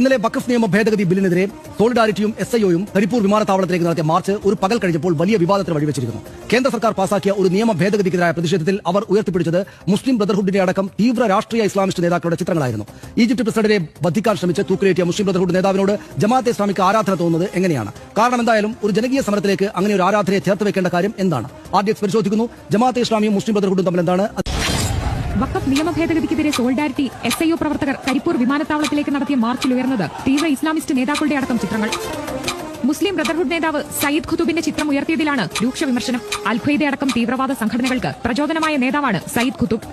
ഇന്നലെ വഖഫ് നിയമ ഭേദഗതി ബില്ലിനെതിരെ സോളിഡാരിറ്റിയും എസ് ഐഒയും കരിപ്പൂർ വിമാനത്താവളത്തിലേക്ക് നടത്തിയ മാർച്ച് ഒരു പകൽ കഴിഞ്ഞപ്പോൾ വലിയ വിവാദത്തിന് വഴിവെച്ചിരിക്കുന്നു കേന്ദ്ര സർക്കാർ പാസാക്കിയ ഒരു നിയമ ഭേദഗതിക്കെതിരായ പ്രതിഷേധത്തിൽ അവർ ഉയർത്തിപ്പിടിച്ചത് മുസ്ലിം ബ്രദർഹുഡിന്റെ അടക്കം തീവ്ര രാഷ്ട്രീയ ഇസ്ലാമിസ്റ്റ് നേതാക്കളുടെ ചിത്രങ്ങളായിരുന്നു. ഈജിപ്ത് പ്രസിഡന്റിനെ വധിക്കാൻ ശ്രമിച്ച് തൂക്കിലേറ്റിയ മുസ്ലിം ബ്രദർഹുഡ് നേതാവിനോട് ജമാഅത്തെ ഇസ്ലാമിക്ക് ആരാധന തോന്നുന്നത് എങ്ങനെയാണ്? കാരണം എന്തായാലും ഒരു ജനകീയ സമരത്തിലേക്ക് അങ്ങനെ ഒരു ആരാധനയെ ചേർത്ത് വെക്കേണ്ട കാര്യം എന്താണ്? ആർ ഡി എക്സ് പരിശോധിക്കുന്നു. ജമാഅത്തെ ഇസ്ലാമിയും മുസ്ലിം ബ്രദർഹുഡും തമ്മിൽ എന്താണ് വഖഫ് നിയമ ഭേദഗതിക്കെതിരെ സോൾഡാരിറ്റി എസ് ഐ ഒ പ്രവർത്തകർ കരിപ്പൂർ വിമാനത്താവളത്തിലേക്ക് നടത്തിയ മാർച്ചിൽ ഉയർന്നത് തീവ്ര ഇസ്ലാമിസ്റ്റ് നേതാക്കളുടെ അടക്കം ചിത്രങ്ങൾ. മുസ്ലിം ബ്രദർഹുഡ് നേതാവ് സയ്യിദ് ഖുതുബിന്റെ ചിത്രം ഉയർത്തിയതിലാണ് രൂക്ഷ വിമർശനം. അൽഖയ്ദ അടക്കം തീവ്രവാദ സംഘടനകൾക്ക് പ്രചോദനമായ നേതാവാണ് സയ്യിദ് ഖുതുബ്.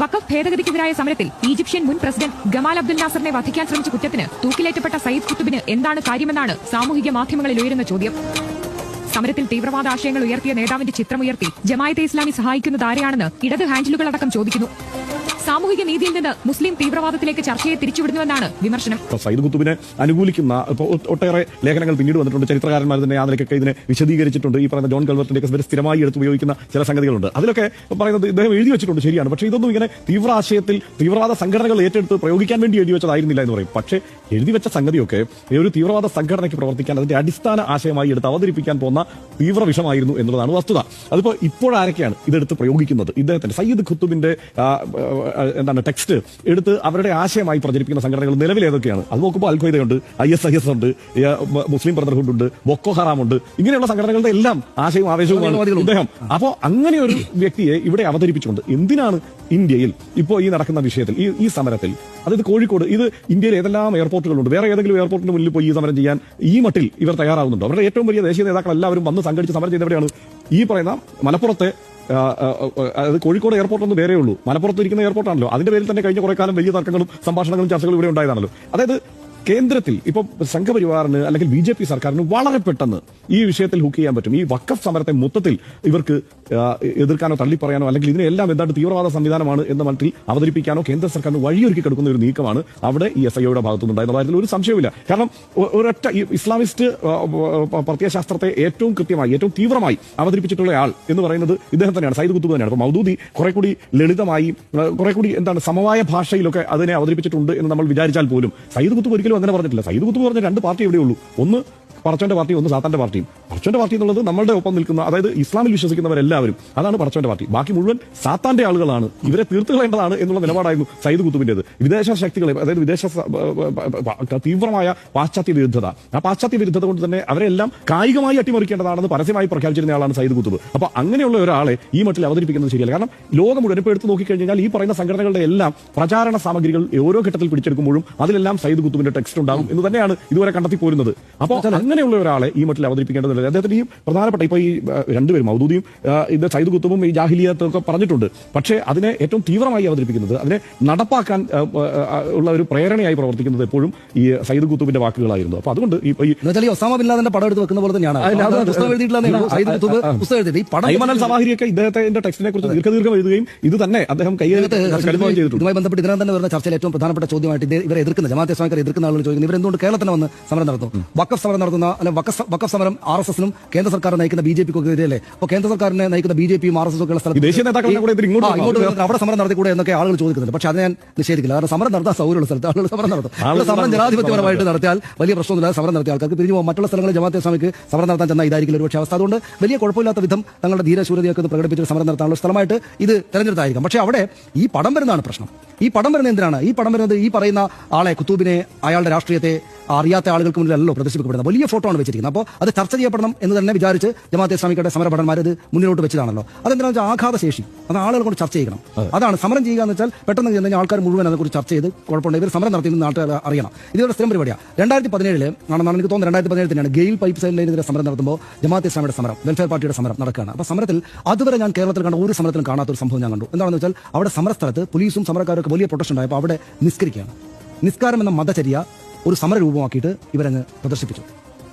വഖഫ് ഭേദഗതിക്കെതിരായ സമരത്തിൽ ഈജിപ്ഷ്യൻ മുൻ പ്രസിഡന്റ് ഗമാൽ അബ്ദുൽ നാസറിനെ വധിക്കാൻ ശ്രമിച്ച കുറ്റത്തിന് തൂക്കിലേറ്റപ്പെട്ട സയ്യിദ് ഖുതുബിന് എന്താണ് കാര്യമെന്നാണ് സാമൂഹിക മാധ്യമങ്ങളിൽ ഉയരുന്ന ചോദ്യം. സമരത്തിൽ തീവ്രവാദ ആശയങ്ങൾ ഉയർത്തിയ നേതാവിന്റെ ചിത്രമുയർത്തി ജമായത്തെ ഇസ്ലാമി സഹായിക്കുന്നത് ആരെയാണെന്ന് ഇടത് ഹാൻഡിലുകളടക്കം ചോദിക്കുന്നു. സാമൂഹിക നീതിയിൽ നിന്ന് മുസ്ലിം തീവ്രവാദത്തിലേക്ക് ചർച്ചയെ തിരിച്ചുവിടുന്നുവെന്നാണ് വിമർശനം. സയ്യിദ് കുത്തുബിനെ അനുകൂലിക്കുന്ന ഒട്ടേറെ ലേഖനങ്ങൾ പിന്നീട് വന്നിട്ടുണ്ട്. ചരിത്രകാരന്മാർ തന്നെ ആ നിലയ്ക്കൊക്കെ ഇതിനെ വിശദീകരിച്ചിട്ടുണ്ട്. ഈ പറയുന്ന ജോൺ കൽവർട്ടിന്റെ ഒക്കെ സ്ഥിരമായി എടുത്ത് ഉപയോഗിക്കുന്ന ചില സംഗതികളുണ്ട്. അതിലൊക്കെ പറയുന്നത് ഇദ്ദേഹം എഴുതി വെച്ചിട്ടുണ്ട് ശരിയാണ്. പക്ഷേ ഇതൊന്നും ഇങ്ങനെ തീവ്ര ആശയത്തിൽ തീവ്രവാദ സംഘടനകൾ ഏറ്റെടുത്ത് പ്രയോഗിക്കാൻ വേണ്ടി എഴുതി വെച്ചതായിരുന്നില്ല എന്ന് പറയും. പക്ഷേ എഴുതി വെച്ച സംഗതിയൊക്കെ ഒരു തീവ്രവാദ സംഘടനയ്ക്ക് പ്രവർത്തിക്കാൻ അതിന്റെ അടിസ്ഥാന ആശയമായി എടുത്ത് അവതരിപ്പിക്കാൻ പോകുന്ന തീവ്ര വിഷമായിരുന്നു എന്നുള്ളതാണ് വസ്തുത. അതിപ്പോ ഇപ്പോഴാരൊക്കെയാണ് ഇതെടുത്ത് പ്രയോഗിക്കുന്നത്? ഇദ്ദേഹത്തിന്റെ സയ്യിദ് ഖുത്തുബിന്റെ എന്താണ് ടെക്സ്റ്റ് എടുത്ത് അവരുടെ ആശയമായി പ്രചരിപ്പിക്കുന്ന സംഘടനകൾ നിലവിൽ ഏതൊക്കെയാണ് അത് നോക്കുമ്പോൾ അൽഖ്വയ്ദയുണ്ട് ഐ എസ് ഐ എസ് ഉണ്ട് മുസ്ലിം ബ്രദർഹുഡ് ഉണ്ട് ബൊക്കോ ഹറാം ഉണ്ട് ഇങ്ങനെയുള്ള സംഘടനകളുടെ എല്ലാം ആശയവും ആവേശവും അദ്ദേഹം അപ്പോൾ അപ്പോ അങ്ങനെ ഒരു വ്യക്തിയെ ഇവിടെ അവതരിപ്പിച്ചുകൊണ്ട് എന്തിനാണ് ഇന്ത്യയിൽ ഇപ്പോൾ ഈ നടക്കുന്ന വിഷയത്തിൽ ഈ ഈ സമരത്തിൽ? അതായത് കോഴിക്കോട് ഇത് ഇന്ത്യയിൽ ഏതെല്ലാം എയർപോർട്ടുകളുണ്ട്? വേറെ ഏതെങ്കിലും എയർപോർട്ടിന് മുന്നിൽ പോയി ഈ സമരം ചെയ്യാൻ ഈ മട്ടിൽ ഇവർ തയ്യാറാവുന്നുണ്ടോ? അവരുടെ ഏറ്റവും വലിയ ദേശീയ നേതാക്കൾ എല്ലാവരും വന്ന് സംഘടിച്ച് സമരം ചെയ്തവരെയാണ് ഈ പറയുന്ന മലപ്പുറത്തെ അതായത് കോഴിക്കോട് എയർപോർട്ട് ഒന്ന് വേറേ ഉള്ളൂ മലപ്പുറത്ത് ഇരിക്കുന്ന എയർപോർട്ടാണല്ലോ. അതിന്റെ പേരിൽ തന്നെ കഴിഞ്ഞ കുറെ കാലം വലിയ തർക്കങ്ങളും സംഭാഷണങ്ങളും ചർച്ചകളും ഇവിടെ ഉണ്ടായതാണല്ലോ. അതായത് കേന്ദ്രത്തിൽ ഇപ്പൊ സംഘപരിവാറിന് അല്ലെങ്കിൽ ബി ജെ പി സർക്കാരിന് വളരെ പെട്ടെന്ന് ഈ വിഷയത്തിൽ ഹുക്ക് ചെയ്യാൻ പറ്റും. ഈ വക്കഫ് സമരത്തെ മൊത്തത്തിൽ ഇവർക്ക് എതിർക്കാനോ തള്ളിപ്പറയാനോ അല്ലെങ്കിൽ ഇതിനെല്ലാം എന്താണ് തീവ്രവാദ സംവിധാനമാണ് എന്ന മട്ടിൽ അവതരിപ്പിക്കാനോ കേന്ദ്ര സർക്കാരിന് വഴിയൊരുക്കി കിടക്കുന്ന ഒരു നീക്കമാണ് അവിടെ ഈ എസ് ഐയുടെ ഭാഗത്തുനിന്നുണ്ടായിരുന്ന കാര്യത്തിൽ ഒരു സംശയവുമില്ല. കാരണം ഒരൊറ്റ ഇസ്ലാമിസ്റ്റ് പ്രത്യയശാസ്ത്രത്തെ ഏറ്റവും കൃത്യമായി ഏറ്റവും തീവ്രമായി അവതരിപ്പിച്ചിട്ടുള്ള ആൾ എന്ന് പറയുന്നത് ഇദ്ദേഹം തന്നെയാണ്. സൈദ് കുത്തുബ് തന്നെയാണ്. അപ്പൊ മൗദൂദി കുറെ കൂടി ലളിതമായി കുറെ കൂടി എന്താണ് സമവായ ഭാഷയിലൊക്കെ അതിനെ അവതരിപ്പിച്ചിട്ടുണ്ട് എന്ന് നമ്മൾ വിചാരിച്ചാൽ പോലും സൈദ് കുത്തുബ് ഒരിക്കലും അങ്ങനെ പറഞ്ഞിട്ടില്ല. സയ്യിദ് കുത്തുബ് പറഞ്ഞ രണ്ട് പാർട്ടി എവിടെയുള്ളൂ ഒന്ന് പറച്ചോന്റെ പാർട്ടി ഒന്ന് സാത്താന്റെ പാർട്ടിയും. പറച്ചോന്റെ പാർട്ടി എന്നുള്ളത് നമ്മളുടെ ഒപ്പം നിൽക്കുന്ന അതായത് ഇസ്ലാമിൽ വിശ്വസിക്കുന്നവരെല്ലാവരും അതാണ് പറച്ചോന്റെ പാർട്ടി. ബാക്കി മുഴുവൻ സാത്താന്റെ ആളുകളാണ്. ഇവരെ തീർത്തു കളയേണ്ടതാണ് എന്നുള്ള നിലപാടായിരുന്നു സയ്യിദ് കുത്തുബിന്റേത് വിദേശ ശക്തികളെ അതായത് വിദേശ തീവ്രമായ പാശ്ചാത്യ വിരുദ്ധത. ആ പാശ്ചാത്യ വിരുദ്ധത കൊണ്ട് തന്നെ അവരെല്ലാം കായികമായി അട്ടിമറിക്കേണ്ടതാണെന്ന് പരസ്യമായി പ്രഖ്യാപിച്ചിരുന്ന ആളാണ് സയ്യിദ് കുത്തുബ് അപ്പൊ അങ്ങനെയുള്ള ഒരാളെ ഈ മട്ടിൽ അവതരിപ്പിക്കുന്നത് ശരിയല്ല. കാരണം ലോകം മുഴുവൻ ഇപ്പോൾ എടുത്തു നോക്കിക്കഴിഞ്ഞാൽ ഈ പറയുന്ന സംഘടനകളുടെ എല്ലാം പ്രചാരണ സാമഗ്രികൾ ഓരോ ഘട്ടത്തിൽ പിടിച്ചെടുക്കുമ്പോഴും അതിലെല്ലാം സയ്യിദ് കുത്തുബിന്റെ ടെക്സ്റ്റ് ഉണ്ടാകും എന്ന് തന്നെയാണ് ഇതുവരെ കണ്ടെത്തി പോരുന്നത്. അപ്പോൾ അങ്ങനെയുള്ള ഒരാളെ ഈ മട്ടിൽ അവതരിപ്പിക്കേണ്ടതില്ല അദ്ദേഹത്തിന് ഈ പ്രധാനപ്പെട്ട ഇപ്പൊ ഈ രണ്ടുപേരും മൗദൂദിയും ഇത് സൈദ് കുത്തുബും ഈ ജാഹിലിയത്തൊക്കെ പറഞ്ഞിട്ടുണ്ട്. പക്ഷേ അതിനെ ഏറ്റവും തീവ്രമായി അവതരിപ്പിക്കുന്നത് അതിനെ നടപ്പാക്കാൻ ഉള്ള ഒരു പ്രേരണയായി പ്രവർത്തിക്കുന്നത് എപ്പോഴും ഈ സൈദ് കുത്തുബിന്റെ വാക്കുകളായിരുന്നു. അപ്പൊ അതുകൊണ്ട് ഈ ഒസാമ ബിൻ ലാദന്റെ പടം എടുത്ത് വെക്കുന്ന പോലെ തന്നെയാണ്. സവാഹിരിയൊക്കെ ഇദ്ദേഹത്തിന്റെ ടെക്സ്റ്റിനെ കുറിച്ച് ദീർഘദീർഘം എഴുതുകയും ഇത് തന്നെ അദ്ദേഹം ഇതുമായി ബന്ധപ്പെട്ട് ഇതിനകം തന്നെ വരുന്ന ചർച്ചയിൽ ഏറ്റവും പ്രധാനപ്പെട്ട ചോദ്യമായിട്ട് ഇവർ ഇവരെ എതിർക്കുന്ന ജമാഅത്തെ സ്വാമിക്കാർ എതിർക്കുന്ന ആളുകൾ ചോദിക്കുന്നത് ഇവരെന്തുകൊണ്ട് കേരളത്തിന് വന്ന് സമരം നടത്തും? വക്കഫ് സമരം നടത്തുന്ന അല്ലെങ്കിൽ വക്കഫ് സമരം ആർ എസ് എസിനും കേന്ദ്ര സർക്കാർ നയിക്കുന്ന ബി ജെ പിക്കും എതിരല്ലേ അപ്പോൾ കേന്ദ്ര സർക്കാരിനെ നയിക്കുന്ന ബി ജെ പിയും ആർ എസ് എസ് ഒക്കെ സ്ഥലത്ത് ദേശീയ നേതാക്കളുടെ അവിടെ സമരം നടത്തിക്കൂടെ എന്നൊക്കെ ആളുകൾ ചോദിക്കുന്നുണ്ട്. പക്ഷേ അത് ഞാൻ നിഷേധിക്കില്ല. കാരണം സമരം നടത്താൻ സൗകര്യമുള്ള സ്ഥലത്ത് ആളുകൾ സമരം നടത്തും. സമരം ജനാധിപത്യപരമായിട്ട് നടത്തിയാൽ വലിയ പ്രശ്നമൊന്നുമില്ല സമരം നടത്തിയ ആൾക്കാർക്ക് പിരിഞ്ഞു പോകും. മറ്റുള്ള സ്ഥലങ്ങളിൽ ജമാഅത്തെ ഇസ്ലാമിക്ക് സമരം നടത്താൻ ചെന്നാൽ ഇതായിരിക്കില്ല ഒരു പക്ഷേ അവസ്ഥ. അതുകൊണ്ട് വലിയ കുഴപ്പമില്ലാത്ത വിധം തങ്ങളുടെ ധീരശൂരതയൊക്കെ ഒന്ന് പ്രകടിപ്പിച്ച് സമരം നടത്താനുള്ള സ്ഥലമായിട്ട് ഇത് തെരഞ്ഞെടുത്തായിരിക്കും. പക്ഷേ അവിടെ ഈ പടം വരുന്നതാണ് പ്രശ്നം. ഈ പടം വരുന്നത് എന്തിനാണ്? ഈ പടം വരുന്നത് ഈ പറയുന്ന ആളെ കുത്തൂബിനെ അയാളുടെ രാഷ്ട്രീയത്തെ അറിയാത്ത ആളുകൾക്ക് മുന്നിലല്ലോ പ്രദർശിപ്പിക്കപ്പെടുന്നത്. വലിയ ഫോട്ടോ ആണ് വെച്ചിരിക്കുന്നത്. അപ്പോൾ അത് ചർച്ച ചെയ്യപ്പെടണം എന്ന് തന്നെ വിചാരിച്ച് ജമാഅത്തെ ഇസ്ലാമിക്കയുടെ സമരഭടന്മാർ ഇത് മുന്നിലോട്ട് വെച്ചതാണല്ലോ അതെന്താണെന്ന് വെച്ചാൽ ആഘാതശേഷി. അത് ആളുകൾ കൊണ്ട് ചർച്ച ചെയ്യണം. അതാണ് സമരം ചെയ്യുക എന്ന് വെച്ചാൽ പെട്ടെന്ന് ചെന്ന് ആൾക്കാർ മുഴുവൻ അതിനെക്കുറിച്ച് ചർച്ച ചെയ്ത് കുഴപ്പമുണ്ട്. ഇവർ സമരം നടത്തിയെന്ന് നാട്ടുകാർ അറിയണം. ഇതൊരു സ്ഥിരം പരിപാടിയാണ്. രണ്ടായിരത്തി പതിനേഴിൽ ആണെന്നാണ് എനിക്ക് തോന്നുന്നത്. രണ്ടായിരത്തി പതിനേഴ് തന്നെയാണ് ഗെയിൽ പൈപ്പ് സൈഡിനെതിരെ സമരം നടത്തുമ്പോൾ ജമാഅത്തെ ഇസ്ലാമിയുടെ സമരം വെൽഫെയർ പാർട്ടിയുടെ സമരം നടക്കുകയാണ്. അപ്പോൾ സമരത്തിൽ അതുവരെ ഞാൻ കേരളത്തിൽ കണ്ട ഒരു സമരത്തിലും കാണാത്ത ഒരു സംഭവം ഞാൻ കണ്ടു. എന്താണെന്ന് വെച്ചാൽ അവിടെ സമരസ്ഥലത്ത് പോലീസും സമരക്കാരൊക്കെ വലിയ പ്രൊട്ടക്ഷൻ ഉണ്ടായപ്പോൾ അവിടെ നിസ്കരിക്കുകയാണ്. നിസ്കാരം എന്ന മതചര്യ ഒരു സമര സമരരൂപമാക്കിയിട്ട് ഇവരങ്ങ് പ്രദർശിപ്പിച്ചു.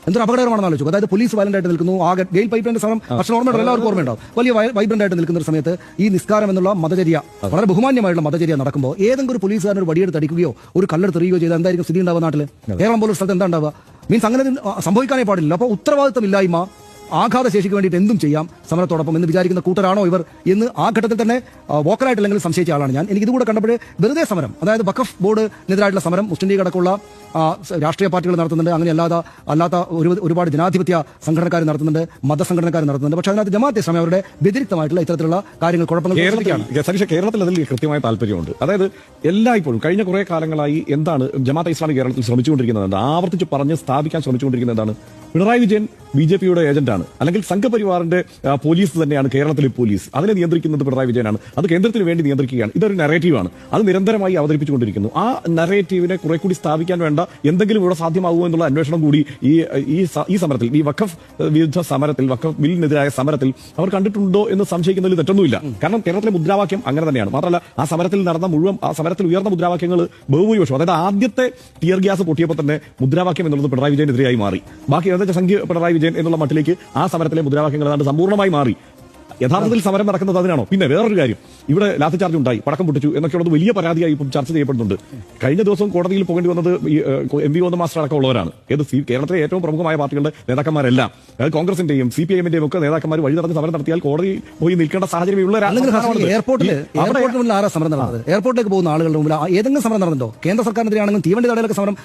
എന്തൊരു അപകടകരമാണെന്ന് ആലോചിച്ചു. അതായത് പോലീസ് വയലന്റ് ആയിട്ട് നിൽക്കുന്നു ആ ഗെയിൽ പൈപ്പിന്റെ സമരം പക്ഷേ ഓർമ്മയുണ്ടോ എല്ലാവർക്കും ഓർമ്മയുണ്ടാവും. വലിയ വൈബ്രന്റ് ആയിട്ട് നിൽക്കുന്ന ഒരു സമയത്ത് ഈ നിസ്കാരം എന്നുള്ള മതചര്യ വളരെ ബഹുമാന്യമായിട്ടുള്ള മതചര്യ നടക്കുമ്പോൾ ഏതെങ്കിലും ഒരു പോലീസുകാരൻ ഒരു വടിയെടുത്ത് അടിക്കുകയോ ഒരു കല്ലെടുത്ത് എറിയുകയോ ചെയ്താൽ എന്തായിരിക്കും സ്ഥിതി ഉണ്ടാവുക നാട്ടിൽ കേരളം പോലുള്ള സ്ഥലത്ത് എന്താ ഉണ്ടാവുക? മീൻസ് അങ്ങനെ സംഭവിക്കാനേ പാടില്ല അപ്പോൾ ഉത്തരവാദിത്തമില്ലായ്മ ആഘാത ശേഷിക്ക് വേണ്ടിയിട്ട് എന്തും ചെയ്യാം സമരത്തോടൊപ്പം എന്ന് വിചാരിക്കുന്ന കൂട്ടരാണോ ഇവർ എന്ന് ആ ഘട്ടത്തിൽ തന്നെ വോക്കലായിട്ടില്ലെങ്കിൽ സംശയിച്ച ആളാണ് ഞാൻ. എനിക്ക് ഇതുകൂടെ കണ്ടപ്പോഴേ വെറുതെ സമരം അതായത് വഖഫ് ബോർഡിനെതിരായിട്ടുള്ള സമരം മുസ്ലിം ലീഗ് അടക്കമുള്ള രാഷ്ട്രീയ പാർട്ടികൾ നടത്തുന്നുണ്ട് അങ്ങനെ അല്ലാതെ അല്ലാത്ത ഒരു ഒരുപാട് ജനാധിപത്യ സംഘടനക്കാർ നടത്തുന്നുണ്ട് മതസംഘടനക്കാർ നടത്തുന്നുണ്ട്. പക്ഷേ അതിനകത്ത് ജമാഅത്തെ ഇസ്ലാമി അവരുടെ വ്യതിരിക്തമായിട്ടുള്ള ഇത്തരത്തിലുള്ള കാര്യങ്ങൾ കുഴപ്പങ്ങൾ കേരളത്തിൽ സൃഷ്ടിക്കുകയാണ്. സതീഷ് കേരളത്തിൽ അതിൽ കൃത്യമായ താല്പര്യമുണ്ട്. അതായത് എല്ലായ്പ്പോഴും കഴിഞ്ഞ കുറെ കാലങ്ങളായി എന്താണ് ജമാഅത്തെ ഇസ്ലാമി കേരളത്തിൽ ശ്രമിച്ചുകൊണ്ടിരിക്കുന്നത്? ആവർത്തിച്ച് പറഞ്ഞ് സ്ഥാപിക്കാൻ ശ്രമിച്ചുകൊണ്ടിരിക്കുന്നത് എന്താണ് പിണറായി വിജയൻ ബി ജെ പിയുടെ ഏജന്റാണ്. അല്ലെങ്കിൽ സംഘപരിവാറിന്റെ പോലീസ് തന്നെയാണ് കേരളത്തിലെ പോലീസ്. അതിനെ നിയന്ത്രിക്കുന്നത് പിണറായി വിജയനാണ്. അത് കേന്ദ്രത്തിന് വേണ്ടി നിയന്ത്രിക്കുകയാണ്. ഇതൊരു നറേറ്റീവാണ് അത് നിരന്തരമായി അവതരിപ്പിച്ചുകൊണ്ടിരിക്കുന്നു. ആ നറേറ്റീവിനെ കുറെ കൂടി സ്ഥാപിക്കാൻ വേണ്ട എന്തെങ്കിലും ഇവിടെ സാധ്യമാകുമോ എന്നുള്ള അന്വേഷണം കൂടി ഈ ഈ സമരത്തിൽ ഈ വഖഫ് വിരുദ്ധ സമരത്തിൽ വഖഫ് ബില്ലിനെതിരായ സമരത്തിൽ അവർ കണ്ടിട്ടുണ്ടോ എന്ന് സംശയിക്കുന്നതിൽ തെറ്റൊന്നുമില്ല. കാരണം കേരളത്തിലെ മുദ്രാവാക്യം അങ്ങനെ തന്നെയാണ്. മാത്രമല്ല ആ സമരത്തിൽ നടന്ന മുഴുവൻ ആ സമരത്തിൽ ഉയർന്ന മുദ്രാവാക്യങ്ങൾ ബഹുഭൂരിപക്ഷം. അതായത് ആദ്യത്തെ ടിയർ ഗ്യാസ് പൊട്ടിയപ്പോൾ തന്നെ മുദ്രാവാക്യം എന്നുള്ളത് പിണറായി വിജയനെതിരെയായി മാറി. ബാക്കി വെച്ചാൽ സംഖ്യ പിണറായി വിജയൻ എന്നുള്ള മട്ടിലേക്ക് ആ സമരത്തിലെ മുദ്രാവാക്യങ്ങൾ സമ്പൂർണമായി മാറി. യഥാർത്ഥത്തിൽ സമരം നടക്കുന്നത് അതിനാണോ? പിന്നെ വേറൊരു കാര്യം. ഇവിടെ ലാത്തി ചാർജ് ഉണ്ടായി പടക്കം പൊട്ടിച്ചു എന്നൊക്കെയുള്ളത് വലിയ പരാതിയായി ഇപ്പം ചർച്ച ചെയ്യപ്പെടുന്നുണ്ട്. കഴിഞ്ഞ ദിവസം കോടതിയിൽ പോകേണ്ടി വന്നത് എം വി ഒന്ന് മാസ്റ്റർ അടക്കമുള്ളവരാണ് ഏത് കേരളത്തിലെ ഏറ്റവും പ്രമുഖമായ പാർട്ടികളുടെ നേതാക്കന്മാരെല്ലാം. അതായത് കോൺഗ്രസിന്റെയും സി പി എമ്മിന്റെയും ഒക്കെ നേതാക്കന്മാർ വഴി നടന്ന് സമരം നടത്തിയാൽ കോടതി പോയി നിൽക്കേണ്ട സാഹചര്യം ഉള്ള അല്ലെങ്കിൽ ഹാസിനി, എയർപോർട്ടിൽ എയർപോർട്ടിന് മുന്നിൽ ആരാ സമരം നടന്നത്? എയർപോർട്ടിലേക്ക് പോകുന്ന ആളുകളുടെ മുമ്പിൽ ഏതെങ്കിലും സമരം നടന്നുണ്ടോ കേന്ദ്ര സർക്കാരിനെതിരാണെങ്കിലും തീവണ്ടി തടയിലൊക്കെ സമരം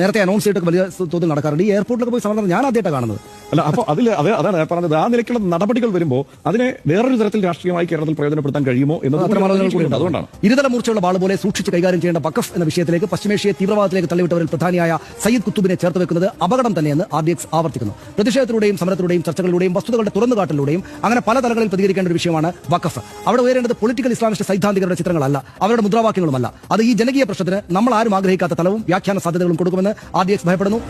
നേരത്തെ അനൗൺസ് ചെയ്തിട്ട് വലിയ തോതിൽ നടക്കാറുണ്ട്. ഈ എയർപോർട്ടിലൊക്കെ പോയി സമരം ഞാൻ ആദ്യമായിട്ടാണ് കാണുന്നത്. അല്ല അപ്പൊ അതിൽ അത് അതാണ് പറഞ്ഞത്. ആ നിലയ്ക്കുള്ള നടപടികൾ വരുമ്പോൾ അതിനെ വേറൊരു തരത്തിൽ രാഷ്ട്രീയമായി കേരളത്തിൽ പ്രയോജനപ്പെടുത്താൻ കഴിയുമോ എന്നത് അത്തരം ആലോചനകൾ കൂടി അതുകൊണ്ടാണ്. ഇരുതല മൂർച്ചയുള്ള ബാൾ പോലെ സൂക്ഷിച്ച് കൈകാര്യം ചെയ്യേണ്ട വഖഫ് എന്ന വിഷയത്തിലേക്ക് പശ്ചിമേഷ്യയെ തീവ്രവാദത്തിലേക്ക് തള്ളിവിട്ടവരിൽ പ്രധാനിയായ സയ്യിദ് കുത്തുബിനെ ചേർത്ത് വെക്കുന്നത് അപകടം തന്നെയെന്ന് ആർ ഡി എക്സ് ആവർത്തിക്കുന്നു. പ്രതിഷേധത്തിലൂടെയും സമരത്തിലൂടെയും ചർച്ചകളിലൂടെയും വസ്തുതകളുടെ തുറന്നുകാട്ടലിലൂടെയും അങ്ങനെ പല തലങ്ങളിൽ പ്രതികരിക്കേണ്ട ഒരു വിഷയമാണ് വഖഫ്. അവിടെ ഉയരേണ്ടത് പൊളിറ്റിക്കൽ ഇസ്ലാമിസ്റ്റ് സൈദ്ധാന്തികരുടെ ചിത്രങ്ങളല്ല അവരുടെ മുദ്രാവാക്യങ്ങളുമല്ല. അത് ഈ ജനകീയ പ്രശ്നത്തിന് നമ്മൾ ആരും ആഗ്രഹിക്കാത്ത തലവും വ്യാഖ്യാന സാധ്യതകളും കൊടുക്കുമെന്ന് ആർ ഡി എക്സ് ഭയപ്പെടുന്നു.